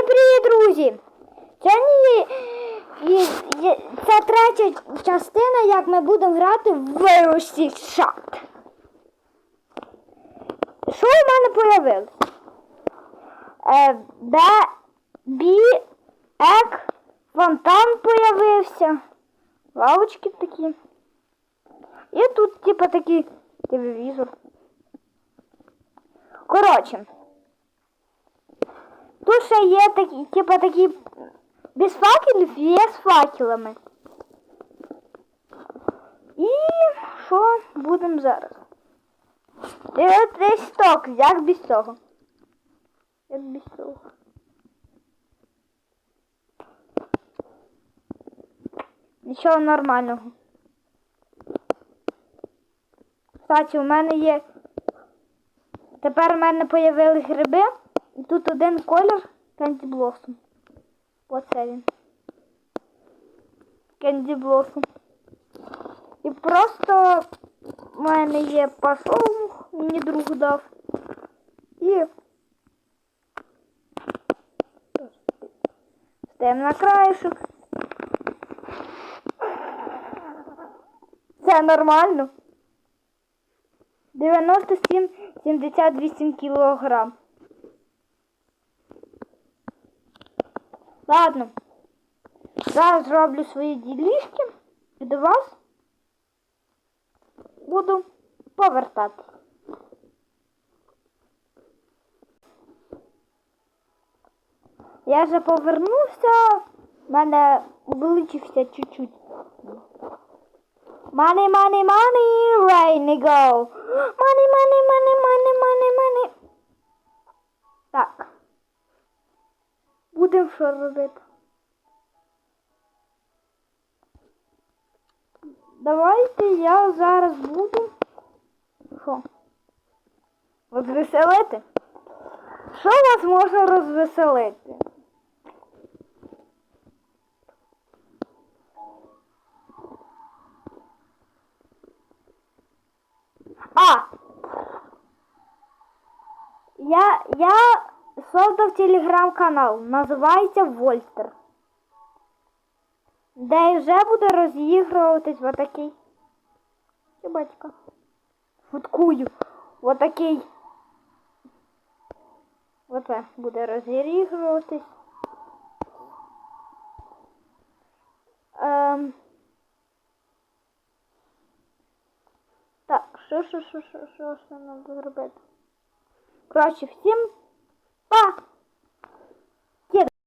Всім привіт, друзі! Сьогодні є- є- це третя частина, як ми будемо грати в вирості шат. Що в мене появилось? Е, Б, Бі, Ек, фонтан появився. Лавочки такі. І тут, типа, такий телевізор. Коротше. Тут ще є такі, типа такі без факелів є з факелами. І що будемо зараз? Дивитись ток, як без цього. Як без цього. Нічого нормального. Кстати, у мене є. Тепер у мене появились гриби. І тут один колір Candy Blossom. Оце він. Candy Blossom. І просто в мене є пасол, мені друг дав. І стаємо на краєшок. Це нормально. 97-78 кілограм. Ладно. Зараз зроблю свої ділішки і до вас буду повертати. Я вже повернувся, в мене увеличився чуть-чуть. Money, money, money, rainy go. Money, money, money, money, money, money. Так. Будемо що робити? Давайте я зараз буду. Що? Розвеселити? Що вас можна розвеселити? А! Я, я создав телеграм-канал, називається Вольтер. Де вже буде розігруватись отакий. Батька? Футкую. Отакий. Оце буде розігруватись. Ем... Так, що, що, що, що, що нам зробити? Коротше, всім Pa!